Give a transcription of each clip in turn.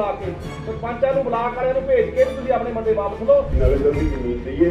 ਬੁਲਾ ਕੇ ਸਰਪੰਚਾਂ ਨੂੰ ਬੁਲਾ ਕੇ ਵਾਲਿਆਂ ਨੂੰ ਭੇਜ ਕੇ ਵੀ ਤੁਸੀਂ ਆਪਣੇ ਮਤੇ ਵਾਪਸ ਲਓ। ਨਾਲੇ ਤਾਂ ਅਸੀਂ ਜ਼ਮੀਨ ਦਈਏ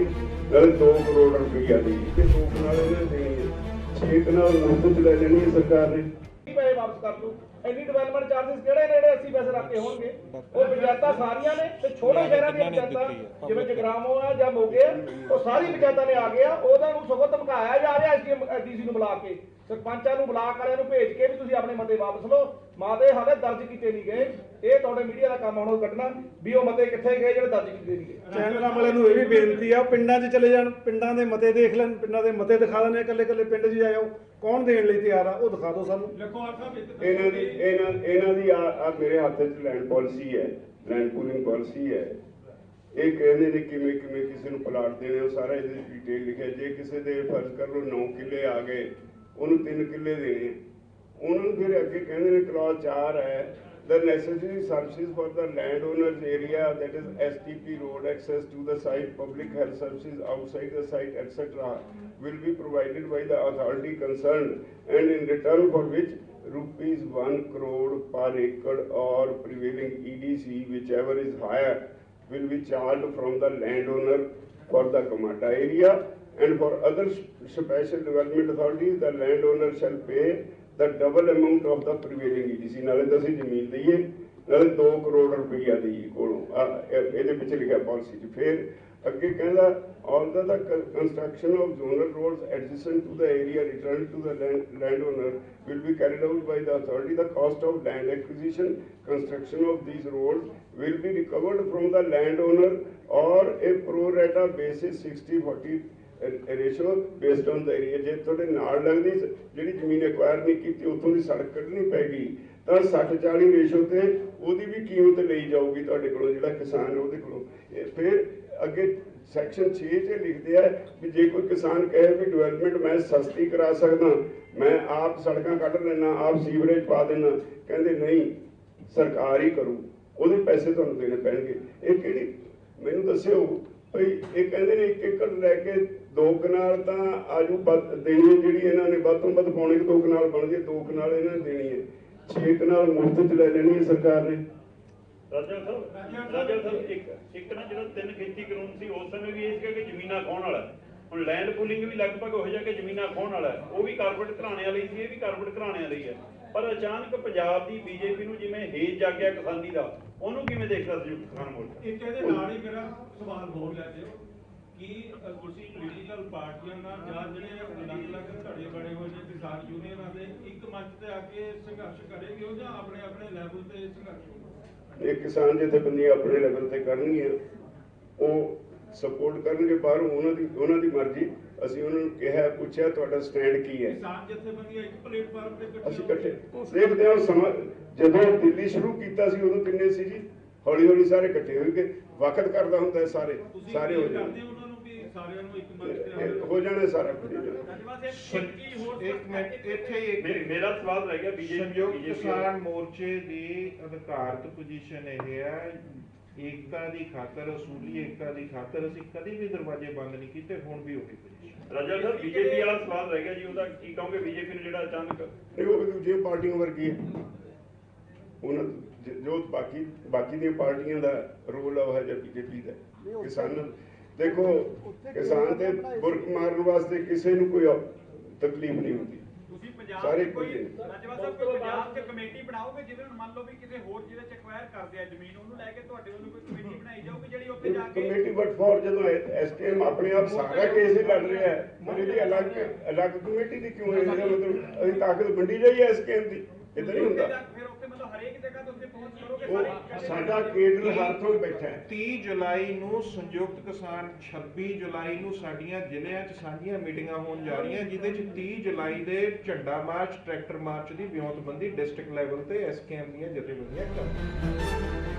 ਨਾਲੇ 2 ਕਰੋੜ ਰੁਪਈਆ ਦਈਏ ਤੇ ਦੋ ਕਨਾਲ ਇਹਨਾਂ ਨੇ ਦੇਣੀ ਹੈ ਛੇ ਕਨਾਲ ਮੁਫਤ ਲੈ ਲੈਣੀ ਹੈ ਸਰਕਾਰ ਨੇ। ਕੀ ਪੈਸੇ ਵਾਪਸ ਕਰ ਦੂ ਇੰਨੀ ਡਿਵੈਲਪਮੈਂਟ ਚਾਰजेस ਕਿਹੜੇ ਨੇ ਜਿਹੜੇ 80 ਪੈਸੇ ਰੱਖ ਕੇ ਹੋਣਗੇ? ਉਹ ਪੰਚਾਇਤਾਂ ਸਾਰੀਆਂ ਨੇ ਤੇ ਛੋਟੇ ਸ਼ਹਿਰਾਂ ਦੀਆਂ ਪੰਚਾਇਤਾਂ ਜਿਵੇਂ ਜਗਰਾਮੋ ਆ ਜਾਂ ਮੋਗੇ ਉਹ ਸਾਰੀ ਪੰਚਾਇਤਾਂ ਨੇ ਆ ਗਿਆ ਉਹਦਾ ਨੂੰ ਸਗੋਂ ਧਮਕਾਇਆ ਜਾ ਰਿਹਾ ਐਸਡੀਐਮ ਡੀਸੀ ਨੂੰ ਬੁਲਾ ਕੇ। ਸਰਪੰਚਾਂ ਨੂੰ ਬੁਲਾ ਕੇ ਵਾਲਿਆਂ ਨੂੰ ਭੇਜ ਕੇ ਵੀ ਤੁਸੀਂ ਆਪਣੇ ਮਤੇ ਵਾਪਸ ਲਓ। ਮਾਦੇ ਹਾਲੇ ਦਰਜ ਕੀਤੇ ਨਹੀਂ ਗਏ। ਇਹ ਤੁਹਾਡੇ ਮੀਡੀਆ ਦਾ ਕੰਮ ਹੁਣ ਉਹ ਕੱਢਣਾ ਵੀ ਉਹ ਮਤੇ ਕਿੱਥੇ ਗਏ ਜਿਹੜੇ ਦਰਜ ਕੀਤੇ ਨਹੀਂ ਗਏ। ਚੈਨਲਾਂ ਵਾਲਿਆਂ ਨੂੰ ਇਹ ਵੀ ਬੇਨਤੀ ਆ ਪਿੰਡਾਂ 'ਚ ਚਲੇ ਜਾਣ ਪਿੰਡਾਂ ਦੇ ਮਤੇ ਦੇਖ ਲੈਣ ਪਿੰਡਾਂ ਦੇ ਮਤੇ ਦਿਖਾ ਦੇਣੇ ਇਕੱਲੇ ਇਕੱਲੇ ਪਿੰਡ 'ਚ ਜਾਇਓ ਕੌਣ ਦੇਣ ਲਈ ਤਿਆਰ ਆ ਉਹ ਦਿਖਾ ਦਿਓ ਸਾਨੂੰ। ਇਹਨਾਂ ਦੀ ਇਹਨਾਂ ਇਹਨਾਂ ਦੀ ਆ ਆ ਮੇਰੇ ਹੱਥ 'ਚ ਲੈਂਡ ਪਾਲਿਸੀ ਹੈ ਲੈਂਡ ਪੂਲਿੰਗ ਪਾਲਿਸੀ ਹੈ। ਇਹ ਕਹਿੰਦੇ ਨੇ ਕਿਵੇਂ ਕਿਵੇਂ ਕਿਸੇ ਨੂੰ ਪਲਾਟ ਦੇਣੇ ਉਹ ਸਾਰਾ ਇਹਦੇ ਵਿੱਚ ਡਿਟੇਲ ਲਿਖਿਆ। ਜੇ ਕਿਸੇ ਦੇ ਫਰਜ਼ ਕਰ ਲਓ 9 ਕਿੱਲੇ ਆ ਗਏ ਉਹਨੂੰ 3 ਕਿੱਲੇ ਦੇਣੇ ਉਹਨਾਂ ਨੂੰ ਫਿਰ ਅੱਗੇ ਕਹਿੰਦੇ ਨੇ ਕਲਾਸ 4 ਹੈ the necessary services for the landowners area that is STP road access to the site public health services outside the site etc will be provided by the authority concerned and in return for which rupees 1 crore per acre or prevailing EDC whichever is higher will be charged from the landowner for the Kamata area and for other s- special development authorities the landowner shall pay the double amount of the prevailing EDC ਨਾਲੇ ਤਾਂ ਅਸੀਂ ਜ਼ਮੀਨ ਦਈਏ ਨਾਲੇ 2 ਕਰੋੜ ਰੁਪਈਆ ਦਈਏ ਕੋਲੋਂ ਆਹ, ਇਹ- ਇਹਦੇ ਵਿੱਚ ਲਿਖਿਆ ਪਾਲਿਸੀ 'ਚ ਫਿਰ ਅੱਗੇ ਕਹਿੰਦਾ all the, the con- construction of zonal roads adjacent to the area returned to the land, landowner will be carried out by the authority. The cost of land acquisition, construction of these roads will be recovered from the landowner or a pro rata basis 60 40 ratio based on the area ਜੇ ਤੁਹਾਡੇ ਨਾਲ ਲੱਗਦੀ ਜਿਹੜੀ ਜ਼ਮੀਨ acquire ਨਹੀਂ ਕੀਤੀ, ਉੱਥੋਂ ਦੀ ਸੜਕ ਕੱਢਣੀ ਪੈਗੀ, ਤਾਂ 60 40 ਰੇਸ਼ੋ ਤੇ ਉਹਦੀ ਵੀ ਕੀਮਤ ਲਈ ਜਾਊਗੀ ਤੁਹਾਡੇ ਕੋਲੋਂ, ਜਿਹੜਾ ਕਿਸਾਨ ਉਹਦੇ ਕੋਲੋਂ। ਇਹ ਫਿਰ ਅੱਗੇ ਸੈਕਸ਼ਨ 6 'ਚ ਲਿਖਦੇ ਆ ਵੀ ਜੇ ਕੋਈ ਕਿਸਾਨ ਕਹੇ ਵੀ ਡਿਵੈਲਪਮੈਂਟ ਮੈਂ ਸਸਤੀ ਕਰਾ ਸਕਦਾ, ਮੈਂ ਆਪ ਸੜਕਾਂ ਕੱਢ ਲੈਣਾ ਆਪ ਸੀਵਰੇਜ ਪਾ ਦੇਣਾ ਕਹਿੰਦੇ ਨਹੀਂ, ਸਰਕਾਰ ਹੀ ਕਰੂ, ਉਹਦੇ ਪੈਸੇ ਤੁਹਾਨੂੰ ਦੇਣੇ ਪੈਣਗੇ। ਇਹ ਕਿਹੜੀ, ਮੈਨੂੰ ਦੱਸਿਓ ਭਈ ਇਹ ਕਹਿੰਦੇ ਨੇ ਇੱਕ ਏਕੜ ਲੈ ਕੇ ਦੋ ਕਨਾਲ ਤਾਂ ਆਜੂ ਦੇਣੀ ਜਿਹੜੀ ਇਹਨਾਂ ਨੇ ਵੱਧ ਤੋਂ ਵੱਧ ਪੌਣੇ ਕੁ ਕਨਾਲ ਬਣਦੀ ਹੈ ਦੋ ਕਨਾਲ ਇਹਨਾਂ ਨੇ ਦੇਣੀ ਹੈ। ਛੇ ਕਨਾਲ ਮੁਫਤ ਚ ਲੈ ਲੈਣੀ ਹੈ ਸਰਕਾਰ ਨੇ। ਰਾਜਾ ਸਾਹਿਬ ਰਾਜਾ ਸਾਹਿਬ ਇੱਕ ਇੱਕ ਨਾ ਜਿਹੜਾ ਤਿੰਨ ਖੇਤੀ ਕਾਨੂੰਨ ਸੀ, ਉਸ ਸਮੇਂ ਵੀ ਇਹ ਸੀਗਾ ਜ਼ਮੀਨਾਂ ਖੋਣ ਵਾਲਾ ਹੁਣ ਲੈਂਡ ਪੂਲਿੰਗ ਵੀ ਲਗਭਗ ਹੋ ਜਾ ਕੇ ਜ਼ਮੀਨਾਂ ਖੋਣ ਵਾਲਾ ਉਹ ਵੀ ਕਾਰਪੋਰੇਟ ਘਰਾਣਿਆਂ ਲਈ ਸੀ, ਇਹ ਵੀ ਕਾਰਪੋਰੇਟ ਘਰਾਣਿਆਂ ਲਈ ਹੈ। ਪਰ ਅਚਾਨਕ ਪੰਜਾਬ ਦੀ ਬੀਜੇਪੀ ਨੂੰ ਜਿਵੇਂ ਹੇਜ ਜਾਗਿਆ ਕਿਸਾਨੀ ਦਾ ਉਹਨੂੰ ਕਿਵੇਂ ਦੇਖਦਾ ਸੰਯੁਕਤ ਕਿਸਾਨ ਮੋਰਚਾ? ਇੱਕ ਇਹਦੇ ਨਾਲ ਹੀ ਮੇਰਾ ਸਵਾਲ ਹੋਰ ਲੈ ਦਿਓ ਕਿ ਤੁਸੀਂ ਪੋਲੀਟੀਕਲ ਪਾਰਟੀਆਂ ਨਾਲ ਜਾਂ ਜਿਹੜੇ ਅਲੱਗ-ਅਲੱਗ ਧੜੇ ਬਣੇ ਹੋਏ ਨੇ ਕਿਸਾਨ ਯੂਨੀਅਨਾਂ ਦੇ ਇੱਕ ਮੰਚ ਤੇ ਆ ਕੇ ਸੰਘਰਸ਼ ਕਰੇਗੇ ਉਹ ਜਾਂ ਆਪਣੇ ਆਪਣੇ ਲੈਵਲ ਤੇ ਸੰਘਰਸ਼ ਹੋਊਗਾ? ਇਹ ਕਿਸਾਨ ਜਥੇਬੰਦੀਆਂ ਆਪਣੇ ਲੈਵਲ ਤੇ ਕਰਨਗੀਆਂ। ਉਹ ਸਪੋਰਟ ਕਰਨਗੇ ਬਾਹਰੋਂ ਉਹਨਾਂ ਦੀ ਉਹਨਾਂ ਦੀ ਮਰਜ਼ੀ। ਅਸੀਂ ਉਹਨਾਂ ਨੂੰ ਕਿਹਾ ਪੁੱਛਿਆ ਤੁਹਾਡਾ ਸਟੈਂਡ ਕੀ ਹੈ? ਕਿਸਾਨ ਜਥੇਬੰਦੀਆਂ ਇੱਕ ਪਲੇਟਫਾਰਮ ਤੇ ਅਸੀਂ ਇਕੱਠੀਆਂ ਇਕੱਠੇ। ਦੇਖਦੇ ਹਾਂ ਸਮਾਂ ਜਦੋਂ ਦਿੱਲੀ ਸ਼ੁਰੂ ਕੀਤਾ ਸੀ ਉਦੋਂ ਕਿੰਨੇ ਸੀ ਜੀ? ਹੌਲੀ ਹੌਲੀ ਸਾਰੇ ਇਕੱਠੇ ਹੋ ਗਏ। ਵਕਤ ਕਰਦਾ ਹੁੰਦਾ ਸਾਰੇ ਸਾਰੇ ਹੋ appeal ਕਰਦੇ ਜਾਣਗੇ ਹੋ ਉਹਨਾਂ ਨੂੰ ਵੀ ਸਾਰਿਆਂ ਨੂੰ ਇੱਕ ਮੰਚ ਤੇ ਇਹ ਆਓ ਹੋ ਜਾਣਾ ਸਾਰਾ ਕੁਝ ਹੋ ਜਾਣਾ। ਇੱਕ ਮਿੰਟ ਇੱਥੇ ਹੀ ਮੇ- ਇੱਕ ਮੇਰਾ ਸਵਾਲ ਰਹਿ ਗਿਆ ਬੀਜੇਪੀ ਸੰਯੁਕਤ ਕਿਸਾਨ ਮੋਰਚੇ ਦੀ ਅਧਿਕਾਰਤ ਪੋਜੀਸ਼ਨ ਇਹ ਹੈ ਏਕਤਾ ਦੀ ਖਾਤਰ ਅਸੂਲੀ ਏਕਤਾ ਦੀ ਖਾਤਰ ਅਸੀਂ ਕਦੀ ਵੀ ਦਰਵਾਜ਼ੇ ਬੰਦ ਨਹੀਂ ਕੀਤੇ ਹੁਣ ਵੀ ਉਹੀ ਪੋਜੀਸ਼ਨ ਰਾਜਾ ਸਾਹਿਬ ਬੀਜੇਪੀ ਵਾਲਾ ਸਵਾਲ ਰਹਿ ਗਿਆ ਜੀ ਉਹਦਾ ਕੀ ਕਹੋਗੇ? ਬੀਜੇਪੀ ਨੂੰ ਜਿਹੜਾ ਅਚਾਨਕ ਨਹੀਂ ਉਹ ਵੀ ਦੂਜੀਆਂ ਪਾਰਟੀਆਂ ਵਰਗੀ ਹੈ। ਉਹਨਾਂ ਜ- ਜੋ ਬਾਕੀ ਬਾਕੀ ਦੀਆਂ ਪਾਰਟੀਆਂ ਦਾ ਰੋਲ ਆ ਉਹ ਹੈ ਜਾਂ ਬੀਜੇਪੀ ਦਾ। ਕਿਸਾਨ ਦੇਖੋ ਕਿਸਾਨ ਤੇ ਬੁਰਕ ਮਾਰਨ ਵਾਸਤੇ ਕਿਸੇ ਨੂੰ ਕੋਈ ਤਕਲੀਫ ਨਹੀਂ ਹੁੰਦੀ। ਤੁਸੀਂ ਪੰਜਾਬ ਸਾਰੇ ਕੋਈ। ਰਾਜਵਾ ਸਾਹਿਬ ਕੋਈ ਪੰਜਾਬ 'ਚ ਕਮੇਟੀ ਬਣਾਓਗੇ ਜਿਹਦੇ ਨੂੰ ਮੰਨ ਲਓ ਵੀ ਕਿਸੇ ਹੋਰ ਜਿਹਦੇ 'ਚ ਐਕਵਾਇਰ ਕਰਦੇ ਆ ਜ਼ਮੀਨ ਉਹਨੂੰ ਲੈ ਕੇ ਤੁਹਾਡੇ ਵੱਲੋਂ ਕੋਈ ਕਮੇਟੀ ਬਣਾਈ ਜਾਊਗੀ ਜਿਹੜੀ ਉੱਥੇ ਜਾ ਕੇ ਕਮੇਟੀ ਬਟ ਫॉर ਜਦੋਂ ਐਸਟੀਐਮ ਆਪਣੇ ਆਪ ਸਾਰਾ ਕੇਸ ਹੀ ਲੜ ਰਿਹਾ ਹੈ। ਅਲੱਗ ਅਲੱਗ ਕਮੇਟੀ ਦੀ ਕਿਉਂ ਹੈ? ਇਹਦਾ ਮਤਲਬ ਅਸੀਂ ਤਾਕਤ ਵੰਡੀ ਜਾਈਏ ਐਸਟੀਐਮ ਦੀ। ਇਦਾਂ ਨਹੀਂ ਹੁੰਦਾ। ਫਿਰ ਉੱਥੇ ਮਤਲਬ ਹਰੇਕ ਜਗ੍ਹਾ ਤੇ ਪਹੁੰਚ ਕਰੋਗੇ ਉਹ ਸਾਡਾ ਕੇਡਰ ਹਰ ਤੋਂ ਬੈਠਾ ਹੈ। 30 ਜੁਲਾਈ ਨੂੰ ਸੰਯੁਕਤ ਕਿਸਾਨ 26 ਜੁਲਾਈ ਨੂੰ ਸਾਡੀਆਂ ਜ਼ਿਲ੍ਹਿਆਂ 'ਚ ਸਾਂਝੀਆਂ ਮੀਟਿੰਗਾਂ ਹੋਣ ਜਾ ਰਹੀਆਂ, ਜਿਹਦੇ 'ਚ 30 ਜੁਲਾਈ ਦੇ ਝੰਡਾ ਮਾਰਚ, ਟਰੈਕਟਰ ਮਾਰਚ ਦੀ ਵਿਉਂਤਬੰਦੀ ਡਿਸਟ੍ਰਿਕਟ ਲੈਵਲ ਤੇ ਐਸਕੇਐਮ ਦੀਆਂ ਜਥੇਬੰਦੀਆਂ ਕਰਨਗੀਆਂ।